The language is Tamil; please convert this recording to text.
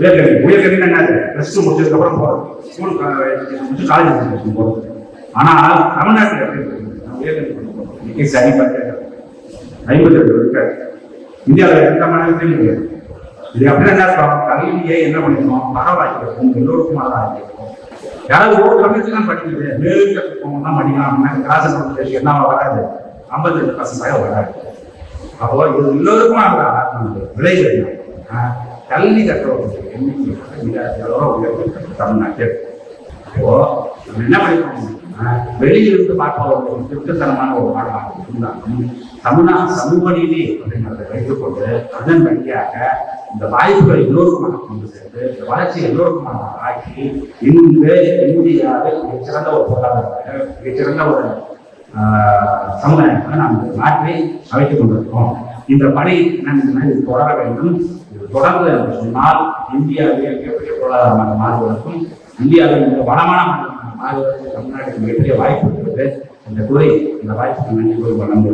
உயர்கல்வி. உயர்கல்வி என்னது? ப்ளஸ் டூ முடிச்சதுக்கப்புறம் போகிறோம் ஸ்கூல் முடிச்சு காலேஜ் எஜுகேஷன் போகிறது ஆனால் தமிழ்நாட்டில் எப்படி உயர்கல்வி பண்ண போகிறோம் இன்னைக்கு சரி பார்த்து ஐம்பத்தி ரெண்டு இருக்காது இந்தியாவில் எந்த மாநிலத்திலும் கிடையாது. இது அப்படின்னா என்ன கல்வியே என்ன பண்ணிக்கணும் பரவாயில்லை. எல்லோருக்கும் இருக்கும் யாராவது ஒரு கம்மிச்சு தான் படிக்குது. மேலும் தான் படிக்கலாம். அப்படின்னா கிளாஸ் நோட்டிஃபிகேஷன் என்ன வராது. ஐம்பத்தி ரெண்டு பர்சன்டாக வராது. அப்போ இது எல்லோருக்கும் விளைவு என்ன கல்வி கற்றவர்களுடைய எண்ணிக்கை தமிழ்நாட்டில் இப்போ நம்ம என்ன பண்ணிருக்கோம் வெளியிலிருந்து பார்ப்பவர்கள் திருட்டுத்தனமான ஒரு பாடமாக இருந்தாலும் தமிழ்நாடு சமூக நீதி அப்படிங்கிறத வைத்துக்கொண்டு அதன் வழியாக இந்த வாய்ப்புகளை எல்லோருக்குமாக கொண்டு சேர்த்து இந்த வளர்ச்சி எல்லோருக்குமாக ஆக்கி இன்று இந்தியாவில் மிகச்சிறந்த ஒரு பொருளாதார மிகச்சிறந்த ஒரு ஆஹ், சமுதாயமாக நாம் நாட்டை அமைத்துக் கொண்டிருக்கோம் இந்த பணி என்னன்னா இது தொடர வேண்டும்? இது தொடர்ந்து என்று சொன்னால் இந்தியாவில் மிகப்பெரிய பொருளாதாரமாக மாறுவதற்கும் இந்தியாவில் மிக வளமான மாநிலமாக மாறுவதற்கு தமிழ்நாட்டுக்கு மிகப்பெரிய வாய்ப்பு இருக்கிறது. இந்த துறை இந்த வாய்ப்புக்கு நன்றி கூறி வழங்க